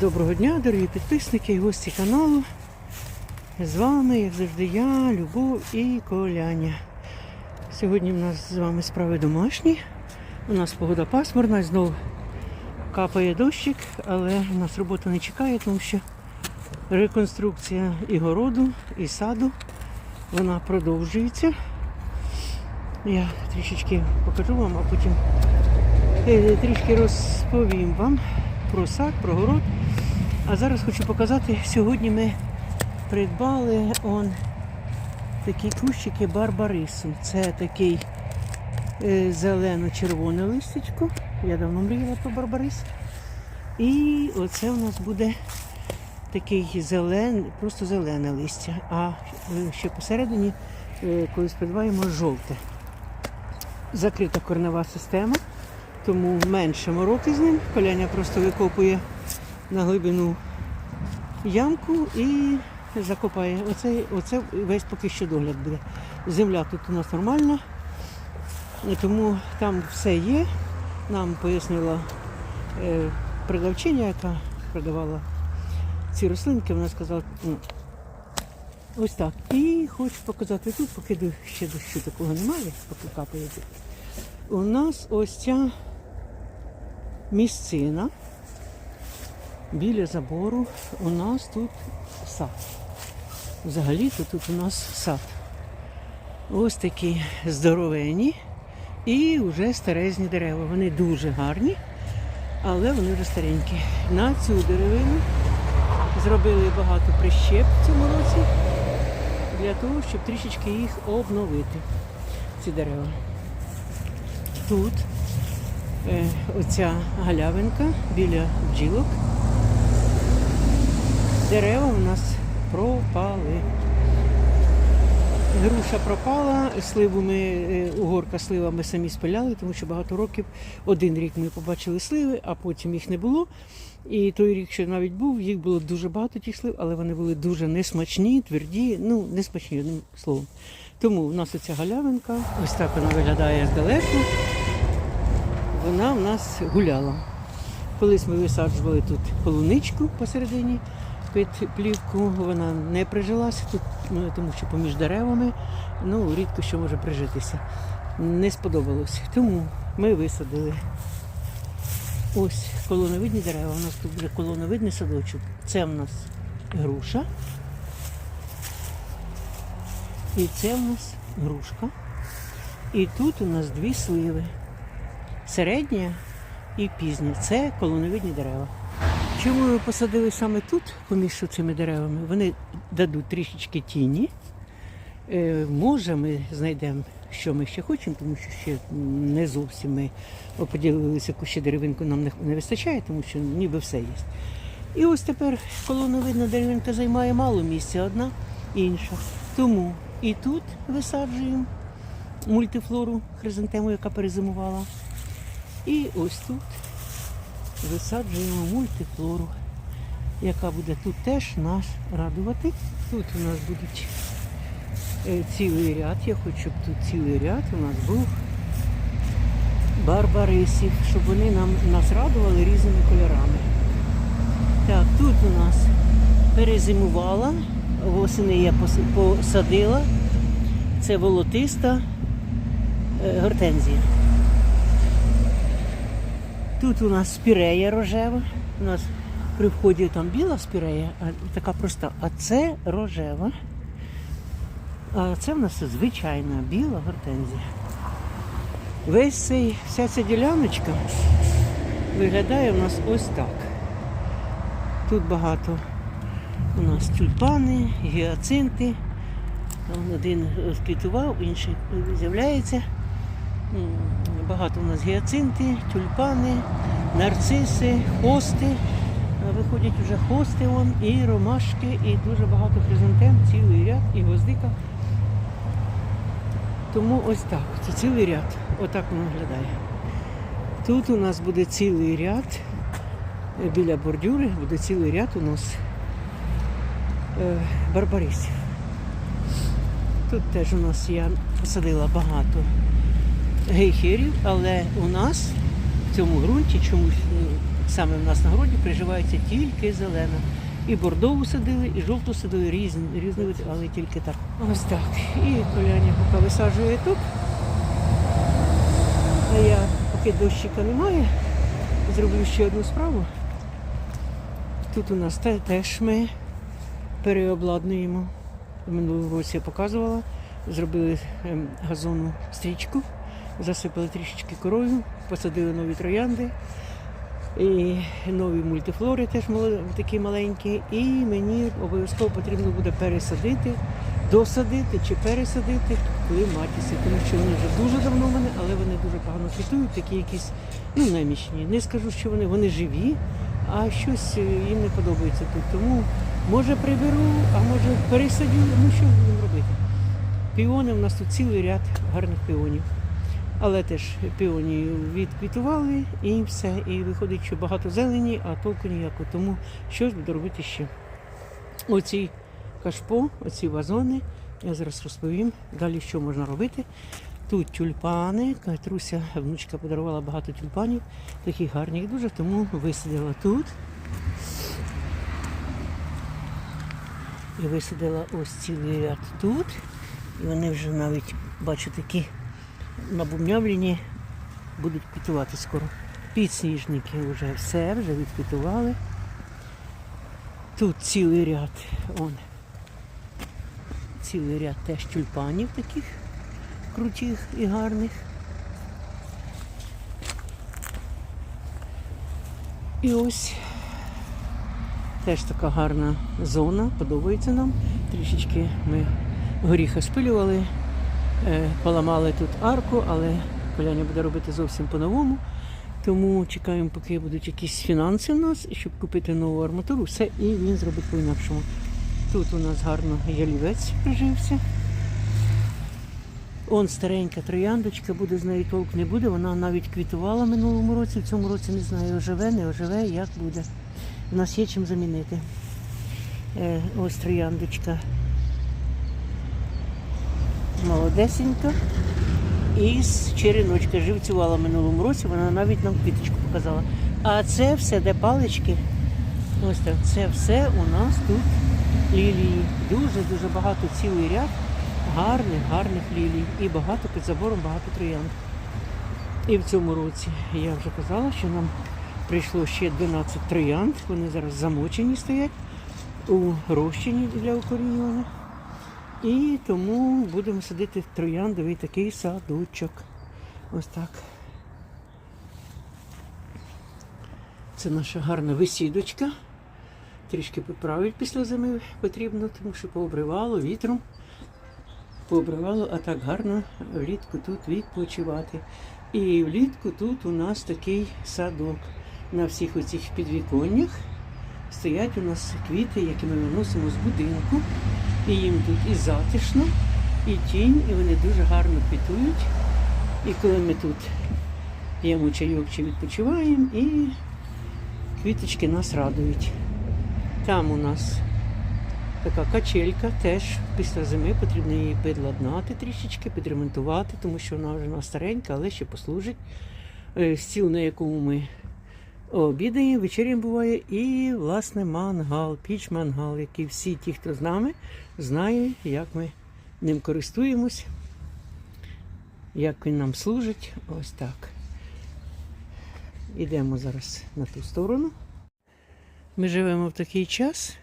Доброго дня, дорогі підписники і гості каналу. З вами, як завжди, я, Любов і Коляня. Сьогодні в нас з вами справи домашні. У нас погода пасмурна, і знов капає дощик, але у нас робота не чекає, тому що реконструкція і городу, і саду вона продовжується. Я трішечки покажу вам, а потім е, трішки розповім вам про сад, про город. А зараз хочу показати, сьогодні ми придбали он такі кущики барбарису. Це такий е, зелено-червоне листячко. Я давно мріяла про барбарис. І оце у нас буде такий зелен, просто зелене листя. А е, ще посередині, е, коли сподіваємо, жовте. Закрита корнева система, тому менше мороки з ним. Коляня просто викопує на глибину ямку і закопає. Оце, оце весь поки що догляд буде. Земля тут у нас нормальна, тому там все є. Нам пояснила е, продавчиня, яка продавала ці рослинки, вона сказала, ну, ось так. І хочу показати тут, поки ще дощу такого немає, поки капає. У нас ось ця місцина. Біля забору у нас тут сад. Взагалі-то тут у нас сад. Ось такі здоровені і вже старезні дерева. Вони дуже гарні, але вони вже старенькі. На цю деревину зробили багато прищеп в цьому році для того, щоб трішечки їх обновити, ці дерева. Тут оця галявинка біля бджілок. Дерева у нас пропали. Груша пропала, сливу ми, е, угорка слива ми самі спиляли, тому що багато років, один рік ми побачили сливи, а потім їх не було. І той рік, що навіть був, їх було дуже багато тих слив, але вони були дуже несмачні, тверді, ну, несмачні, одним словом. Тому в нас оця галявинка, ось так вона виглядає здалеку. Вона в нас гуляла. Колись ми висаджували тут полуничку посередині під плівку, вона не прижилася тут, ну, тому що поміж деревами ну, рідко що може прижитися. Не сподобалось. Тому ми висадили ось колоновидні дерева. У нас тут вже колоновидний садочок. Це в нас груша. І це в нас грушка. І тут у нас дві сливи. Середня і пізня. Це колоновидні дерева. Чому ми посадили саме тут, поміж цими деревами? Вони дадуть трішечки тіні. Е, може, ми знайдемо, що ми ще хочемо, тому що ще не зовсім ми оподілилися, яку ще деревинку нам не вистачає, тому що ніби все є. І ось тепер колоновидна деревинка займає мало місця, одна інша. Тому і тут висаджуємо мультифлору хризантему, яка перезимувала. І ось тут висаджуємо мультифлору, яка буде тут теж нас радувати. Тут у нас будуть е, цілий ряд. Я хочу, щоб тут цілий ряд у нас був барбарисів, щоб вони нам нас радували різними кольорами. Так, тут у нас перезимувала, восени я посадила. Це волотиста е, гортензія. Тут у нас спірея рожева. У нас при вході там біла спірея, а така проста. А це рожева. А це в нас звичайна біла гортензія. Весь цей, вся ця діляночка виглядає у нас ось так. Тут багато у нас тюльпани, гіацинти. Там один розквітував, інший з'являється. Багато у нас гіацинти, тюльпани, нарциси, хости. Виходять вже хости вон, і ромашки, і дуже багато хризантем, цілий ряд, і гвоздика. Тому ось так, це цілий ряд. Отак воно виглядає. Тут у нас буде цілий ряд, біля бордюри буде цілий ряд у нас е, барбарисів. Тут теж у нас я посадила багато гейхерів, але у нас в цьому ґрунті чомусь ну, саме в нас на городі приживається тільки зелена. І бордову садили, і жовту садили, різні, різні види, але тільки так. Ось так. І коляня поки висаджує тут. А я, поки дощика немає, зроблю ще одну справу. Тут у нас теж ми переобладнуємо. В минулому році я показувала. Зробили ем, газонну стрічку, засипали трішечки корою, посадили нові троянди. І нові мультифлори теж такі маленькі. І мені обов'язково потрібно буде пересадити, досадити чи пересадити клематіси, тому що вони вже дуже давно в мене, але вони дуже погано квітують, такі якісь ну, немічні. Не скажу, що вони, вони живі, а щось е, їм не подобається тут. Тому може приберу, а може пересадю. Ну що будемо робити? Піони, у нас тут цілий ряд гарних піонів. Але теж піоні відквітували і все. І виходить, що багато зелені, а толку ніякого. Тому щось буду робити ще. Оці кашпо, оці вазони. Я зараз розповім далі, що можна робити. Тут тюльпани. Катруся, внучка подарувала багато тюльпанів, таких гарних дуже, тому висадила тут. І висадила ось цілий ряд тут. І вони вже навіть, бачу, такі набумнявлені будуть квітувати скоро. Підсніжники вже все, вже відквітували. Тут цілий ряд, он, цілий ряд теж тюльпанів таких крутих і гарних. І ось теж така гарна зона, подобається нам. Трішечки ми горіха спилювали, Поламали тут арку, але Коляня буде робити зовсім по-новому. Тому чекаємо, поки будуть якісь фінанси в нас, щоб купити нову арматуру. Все, і він зробить по-інакшому. Тут у нас гарно ялівець прижився. Он старенька трояндочка, буде з нею толк не буде. Вона навіть квітувала минулому році, в цьому році не знаю, оживе, не оживе, як буде. У нас є чим замінити. Е, ось трояндочка молодесенька. І з череночка живцювала минулому році, вона навіть нам квіточку показала. А це все, де палички, ось так, це все у нас тут лілії. Дуже-дуже багато цілий ряд гарних, гарних лілій. І багато під забором, багато троянд. І в цьому році я вже казала, що нам прийшло ще 12 троянд. Вони зараз замочені стоять у розчині для укорінювання. І тому будемо садити трояндовий такий садочок. Ось так. Це наша гарна висідочка. Трішки поправити після зими потрібно, тому що пообривало вітром. Пообривало, а так гарно влітку тут відпочивати. І влітку тут у нас такий садок. На всіх оцих підвіконнях стоять у нас квіти, які ми виносимо з будинку. І їм тут і затишно, і тінь, і вони дуже гарно квітують. І коли ми тут п'ємо чайок чи відпочиваємо, і квіточки нас радують. Там у нас така качелька, теж після зими потрібно її підладнати трішечки, підремонтувати, тому що вона вже вона старенька, але ще послужить. Е, Стіл, на якому ми обідаємо, вечерям буває, і, власне, мангал, піч мангал, який всі ті, хто з нами, знає, як ми ним користуємось, як він нам служить. Ось так. Ідемо зараз на ту сторону. Ми живемо в такий час,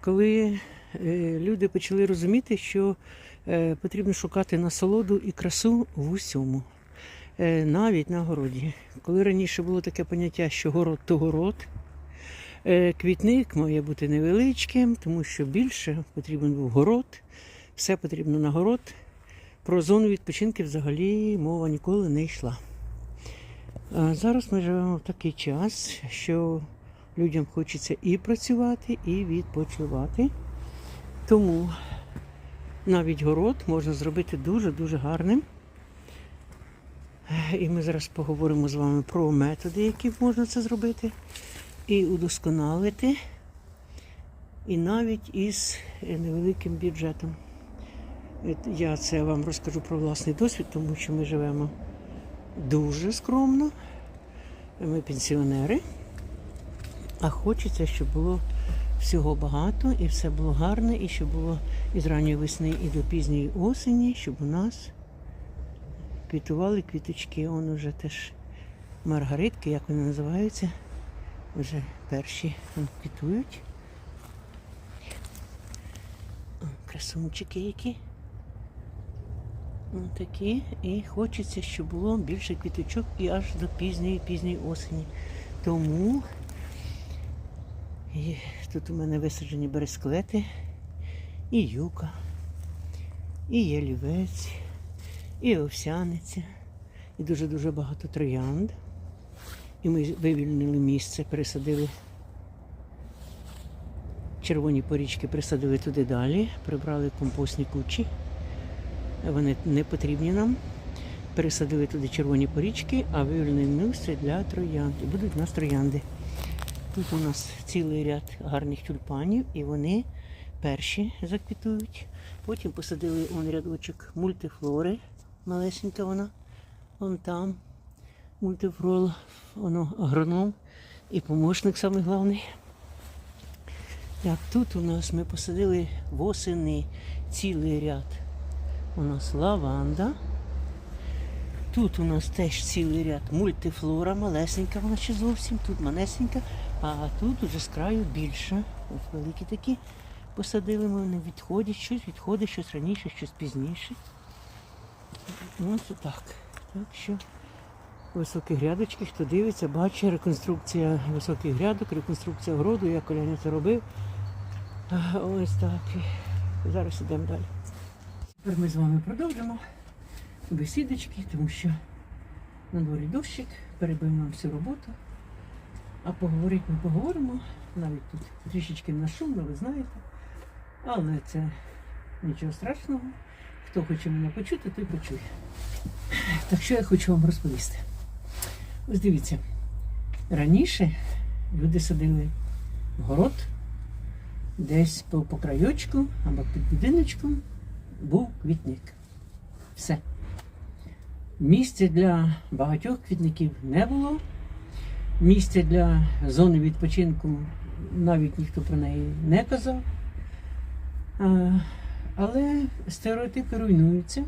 коли е, люди почали розуміти, що е, потрібно шукати насолоду і красу в усьому. Е, навіть на городі. Коли раніше було таке поняття, що город то город, е, квітник має бути невеличким, тому що більше потрібен був город, все потрібно на город. Про зону відпочинки взагалі мова ніколи не йшла. А зараз ми живемо в такий час, що людям хочеться і працювати, і відпочивати. Тому навіть город можна зробити дуже-дуже гарним. І ми зараз поговоримо з вами про методи, які можна це зробити, і удосконалити, і навіть із невеликим бюджетом. Я це вам розкажу про власний досвід, тому що ми живемо дуже скромно. Ми пенсіонери. А хочеться, щоб було всього багато і все було гарне, і щоб було із ранньої весни і до пізньої осені, щоб у нас квітували квіточки. Он уже теж маргаритки, як вони називаються, вже перші квітують. Красунчики які. Ну, такі. І хочеться, щоб було більше квіточок і аж до пізньої пізньої осені. Тому і тут у мене висаджені бересклети, і юка, і ялівець, і овсяниця, і дуже-дуже багато троянд. І ми вивільнили місце, пересадили червоні порічки, присадили туди далі, прибрали компостні кучі. Вони не потрібні нам. Пересадили туди червоні порічки, а вивільнили місце для троянд. І будуть у нас троянди. Тут у нас цілий ряд гарних тюльпанів, і вони перші заквітують. Потім посадили он рядочок мультифлори. Малесенька вона. Вон там. Мультифлора, воно агроном і помощник самий головний. Так, тут у нас ми посадили восени цілий ряд. У нас лаванда. Тут у нас теж цілий ряд мультифлора, малесенька вона ще зовсім, тут малесенька, а тут уже з краю більша. Ось великі такі посадили ми, вони відходять, щось відходить, щось раніше, щось пізніше. Ось так. Так що високі грядочки, хто дивиться, бачить реконструкція високих грядок, реконструкція городу, як Коляня це робив. Ось так. Зараз йдемо далі. Тепер ми з вами продовжимо бесідочки, тому що на дворі дощик, перебив нам всю роботу. А поговорити ми поговоримо. Навіть тут трішечки нашумно, ви знаєте. Але це нічого страшного. Хто хоче мене почути, той почує. Так що я хочу вам розповісти. Ось дивіться, раніше люди садили в город, десь по, по крайочку або під будиночком був квітник. Все. Місця для багатьох квітників не було. Місця для зони відпочинку навіть ніхто про неї не казав. Але стереотипи руйнуються,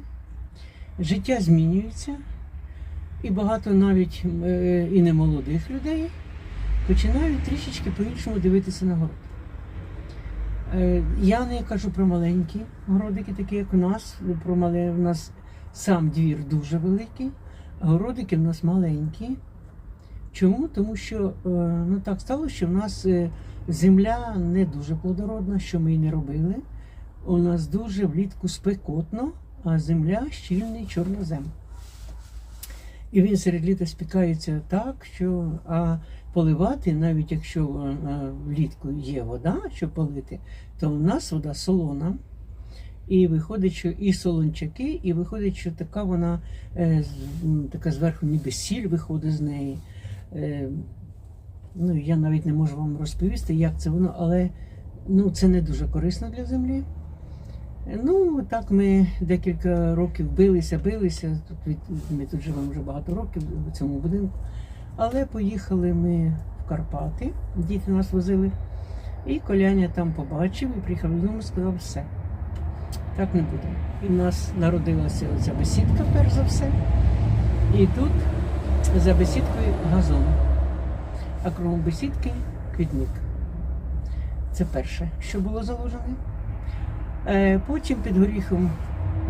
життя змінюється, і багато навіть е, і немолодих людей починають трішечки по-іншому дивитися на город. Е, Я не кажу про маленькі городики, такі як у нас. Про мале у нас сам двір дуже великий, а городики в нас маленькі. Чому? Тому що е, ну так сталося, що в нас земля не дуже плодородна, що ми і не робили. У нас дуже влітку спекотно, а земля щільний чорнозем. І він серед літа спікається так, що а поливати, навіть якщо е, е, влітку є вода, щоб полити, то в нас вода солона. І виходить, що і солончаки, і виходить, що така вона е, така зверху ніби сіль виходить з неї. Ну, я навіть не можу вам розповісти, як це воно, але ну, це не дуже корисно для землі. Ну, так ми декілька років билися, билися. Тут ми тут живемо вже багато років в цьому будинку. Але поїхали ми в Карпати, діти нас возили, і Коляня там побачив і приїхав додому і сказав, все, так не буде. І в нас народилася ця бесідка, перш за все. І тут за бесідкою газон. А кругом бесідки квітник. Це перше, що було заложене. Е, Потім під горіхом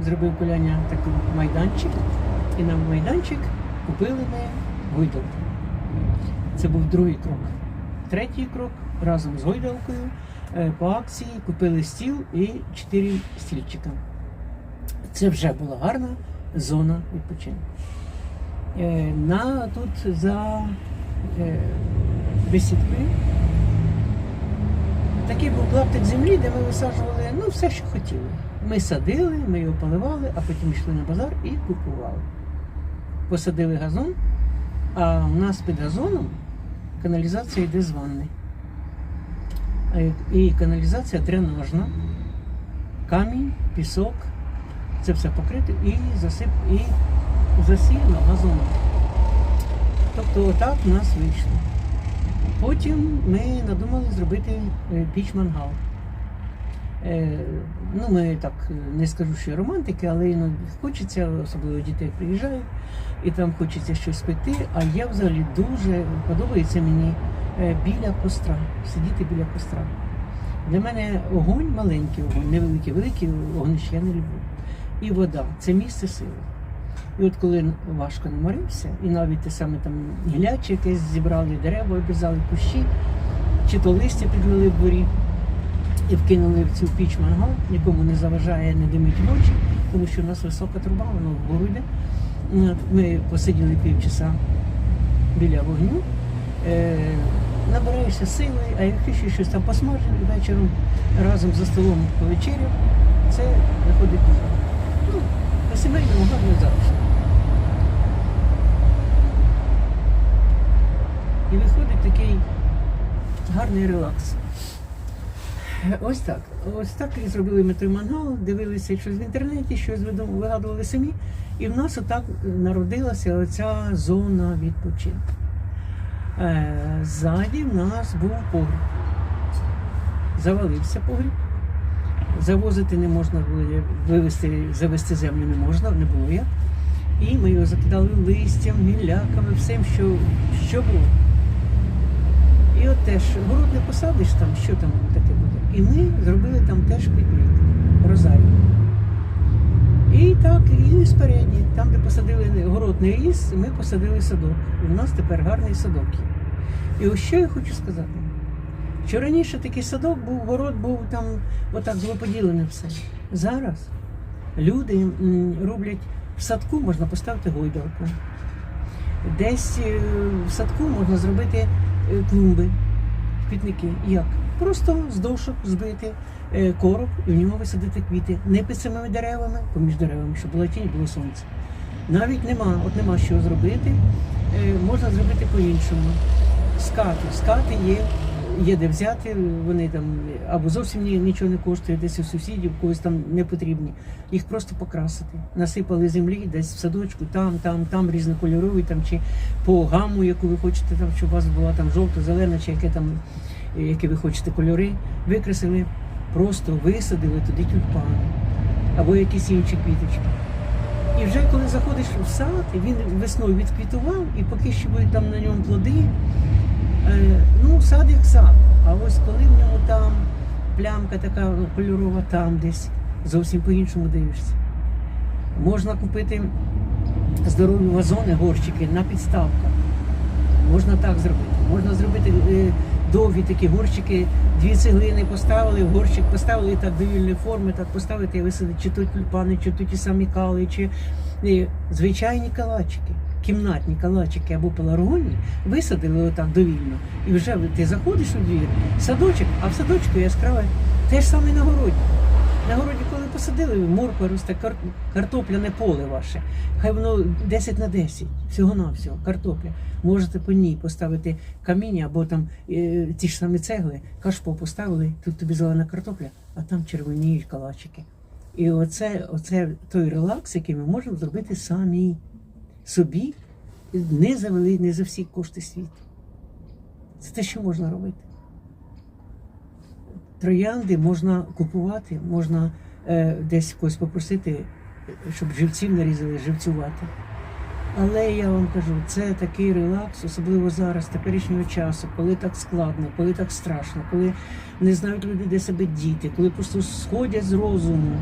зробив Коляня такий майданчик, і на майданчик купили ми гойдалку. Це був другий крок. Третій крок разом з гойдалкою е, по акції купили стіл і чотири стільчика. Це вже була гарна зона відпочинку. Е, На тут за бесідкою такий був клаптик землі, де ми висаджували ну, все, що хотіли. Ми садили, ми його поливали, а потім йшли на базар і купували. Посадили газон, а у нас під газоном каналізація йде з ванни. І каналізація дренажна, камінь, пісок, це все покрите і засип, і засіяно газоном. Тобто отак в нас вийшло. Потім ми надумали зробити е, піч мангал. Е, ну, ми так е, не скажу, що романтики, але іноді хочеться, особливо дітей приїжджають, і там хочеться щось пекти. А я взагалі дуже подобається мені біля костра, сидіти біля костра. Для мене огонь маленький огонь, невеликий, великий вогнище я не люблю. І вода це місце сили. І от коли важко наморився, і навіть те саме там гіляче якесь зібрали, дерева обрізали, кущі, чи то листя підвели в дворі і вкинули в цю піч мангал, нікому не заважає, не димить в очі, тому що у нас висока труба, воно вгору йде. Ми посиділи півчаса біля вогню, е, набираєшся сили, а якщо ще щось там посмажили вечором разом за столом повечеряв, це виходить. Ну, по сімейному гарно завжди. І виходить такий гарний релакс. Ось так. Ось так і зробили ми той мангал, дивилися щось в інтернеті, щось вигадували самі. І в нас отак народилася оця зона відпочинку. Е, Ззаді в нас був погріб. Завалився погріб. Завозити не можна було, вивезти, завести землю не можна, не було як. І ми його закидали листям, гілляками, всім, що, що було. І от теж город не посадиш там, що там таке буде. І ми зробили там теж квітник, розарій. І так, і спереді, там, де посадили город не ріс, ми посадили садок. І в нас тепер гарний садок є. І ось що я хочу сказати. Що раніше такий садок був, город був там отак злоподілене все. Зараз люди роблять в садку можна поставити гойдалку. Десь е, в садку можна зробити клумби, квітники. Як? Просто з дошок збити е, короб і в нього висадити квіти. Не під самими деревами, поміж деревами, щоб була тінь, було сонце. Навіть нема, от нема що зробити. Е, Можна зробити по-іншому. Скати. Скати є, є де взяти, вони там або зовсім нічого не коштують, десь у сусідів, когось там не потрібні. Їх просто покрасити. Насипали землі десь в садочку, там, там, там різнокольорові, там чи по гаму, яку ви хочете, там, щоб у вас була там жовта, зелена, чи яке там, е, які ви хочете кольори, викреслили, просто висадили туди тюльпани або якісь інші квіточки. І вже коли заходиш в сад, він весною відквітував, і поки що будуть там на ньому плоди, ну, сад як сад. А ось коли в ньому там плямка така кольорова, там десь зовсім по-іншому дивишся. Можна купити здорові вазони, горщики на підставках. Можна так зробити. Можна зробити е, довгі такі горщики, дві цеглини поставили, горщик поставили так довільної форми, так поставити і висадити чи то тюльпани, чи то ті самі кали, чи е, звичайні калачики, кімнатні калачики або пеларгонні, висадили отак довільно. І вже ти заходиш у двір, садочок, а в садочку яскраве те ж саме на городі. На городі, коли посадили, морква росте, кар... картопляне поле ваше. Хай воно 10 на 10, всього-навсього, картопля. Можете по ній поставити каміння або там е, ті ж самі цегли, кашпо поставили, тут тобі зелена картопля, а там червоніють калачики. І оце, оце той релакс, який ми можемо зробити самі собі, не за вели, не за всі кошти світу. Це те, що можна робити. Троянди можна купувати, можна е, десь когось попросити, щоб живців нарізали, живцювати. Але я вам кажу, це такий релакс, особливо зараз, теперішнього часу, коли так складно, коли так страшно, коли не знають люди, де себе діти, коли просто сходять з розуму,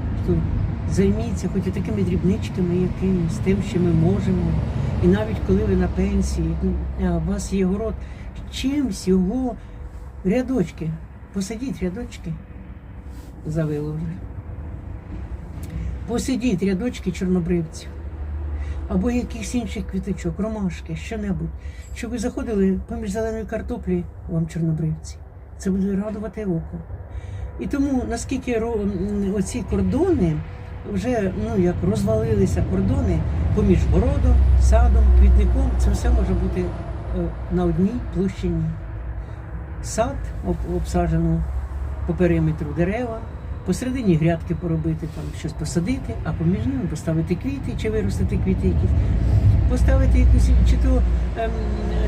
займіться хоч і такими дрібничками якимись, тим, що ми можемо. І навіть коли ви на пенсії, ну, у вас є город, чимсь його рядочки, посадіть рядочки, завило вже. Посидіть рядочки чорнобривців або якихось інших квіточок, ромашки, що-небудь. Щоб ви заходили поміж зеленої картоплі, вам чорнобривці. Це буде радувати око. І тому наскільки оці кордони вже ну, як розвалилися кордони поміж городом, садом, квітником, це все може бути е, на одній площині. Сад обсаджено по периметру дерева, посередині грядки поробити, там щось посадити, а поміж ними поставити квіти чи виростити квіти якісь. поставити якусь чи то ем,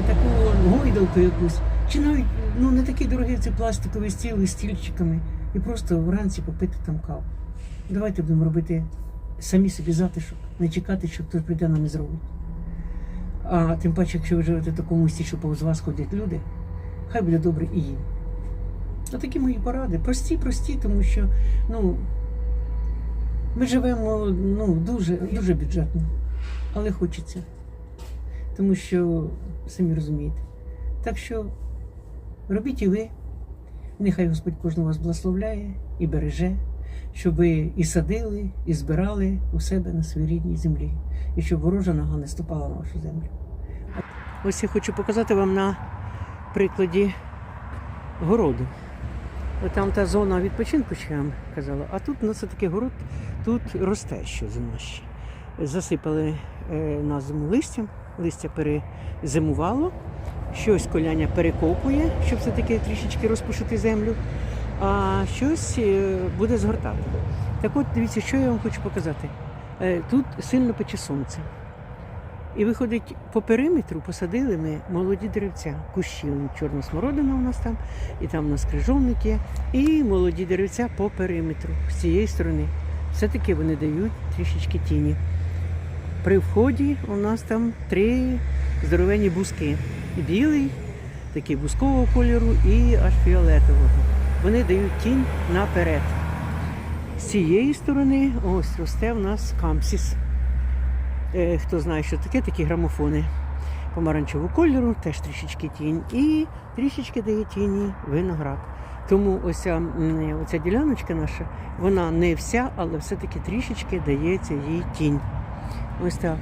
таку гойдалку якусь, чи навіть ну не такий дорогий це пластиковий стіл із стільчиками, і просто вранці попити там каву. Давайте будемо робити самі собі затишок, не чекати, що хтось прийде нам і зробить. А тим паче, якщо ви живете в такому місті, що повз вас ходять люди, хай буде добре і їм. Ну, такі мої поради. Прості, прості, тому що ну, ми живемо ну, дуже, дуже бюджетно, але хочеться. Тому що, самі розумієте. Так що робіть і ви. Нехай Господь кожного вас благословляє і береже, щоб ви і садили, і збирали у себе на своїй рідній землі, і щоб ворожа нога не ступала на вашу землю. Ось я хочу показати вам на прикладі городу. От Там та зона відпочинку, що я вам казала, а тут у нас такий город, тут росте у нас ще. Засипали е, на зиму листям, листя перезимувало, щось коляня перекопує, щоб все-таки трішечки розпушити землю, а щось е, буде згортати. Так от, дивіться, що я вам хочу показати. Е, Тут сильно пече сонце. І виходить, по периметру посадили ми молоді деревця, кущі, чорна смородина у нас там, і там у нас крижовник є, і молоді деревця по периметру з цієї сторони. Все-таки вони дають трішечки тіні. При вході у нас там три здоровенні бузки. Білий, такий бузкового кольору і аж фіолетового. Вони дають тінь наперед. З цієї сторони ось росте у нас камсіс. Е, Хто знає, що таке, такі грамофони помаранчевого кольору, теж трішечки тінь. І трішечки дає тіні виноград. Тому оця, оця діляночка наша, вона не вся, але все-таки трішечки дається їй тінь. Ось так.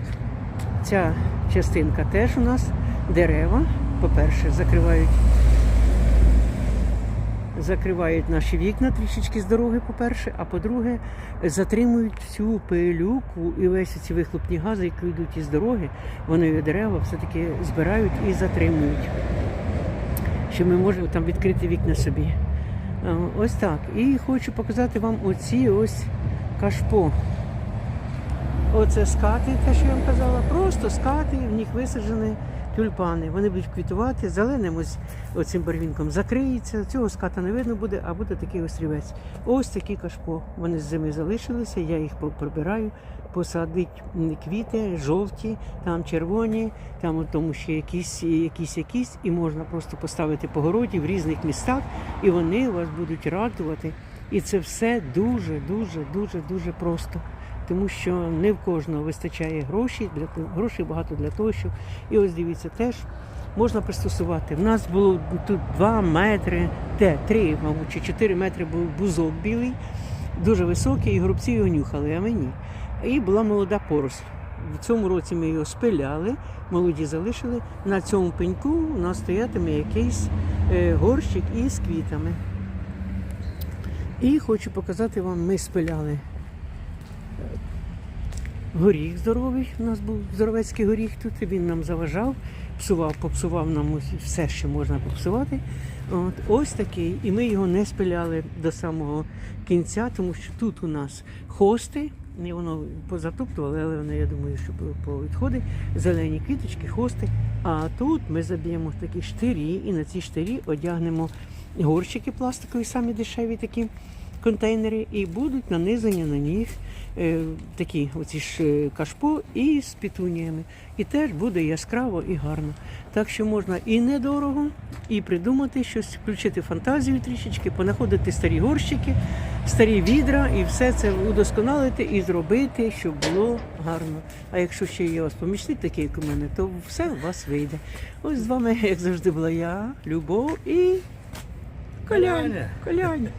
Ця частинка теж у нас дерева. По-перше, закривають, закривають наші вікна трішечки з дороги, по-перше, а по-друге, затримують всю пилюку і весь ці вихлопні гази, які йдуть із дороги, вони дерева все-таки збирають і затримують. Що ми можемо там відкрити вікна собі. Ось так. І хочу показати вам оці ось кашпо. Оце скати, те, що я вам казала, просто скати, в них висаджені тюльпани. Вони будуть квітувати, зеленим ось оцим барвінком закриється. Цього ската не видно буде, а буде такий острівець. Ось такі кашпо. Вони з зими залишилися, я їх прибираю, посадить квіти, жовті, там червоні, там у тому ще якісь, якісь, якісь, і можна просто поставити по городі в різних містах, і вони вас будуть радувати. І це все дуже, дуже, дуже, дуже просто тому що не в кожного вистачає грошей, для грошей багато для того, щоб. І ось дивіться, теж можна пристосувати. В нас було тут 2 метри, де 3, мабуть, чи 4 метри був бузок білий, дуже високий, і горобці його нюхали, а мені. І була молода поросль. В цьому році ми його спиляли, молоді залишили. На цьому пеньку у нас стоятиме якийсь е, горщик із квітами. І хочу показати вам, ми спиляли горіх здоровий. У нас був здоровецький горіх тут, і він нам заважав, псував, попсував нам все, що можна попсувати. От, ось такий. І ми його не спиляли до самого кінця, тому що тут у нас хости. І воно позатоптували, але воно, я думаю, що повідходи, зелені квіточки, хости. А тут ми заб'ємо такі штирі, і на ці штирі одягнемо горщики пластикові, самі дешеві такі контейнери, і будуть нанизані на них е, такі оці ж е, кашпо і з петуніями. І теж буде яскраво і гарно. Так що можна і недорого, і придумати щось, включити фантазію трішечки, понаходити старі горщики, старі відра і все це удосконалити і зробити, щоб було гарно. А якщо ще є у вас помічник такий, як у мене, то все у вас вийде. Ось з вами, як завжди, була я, Любов і Коляня. Коляня.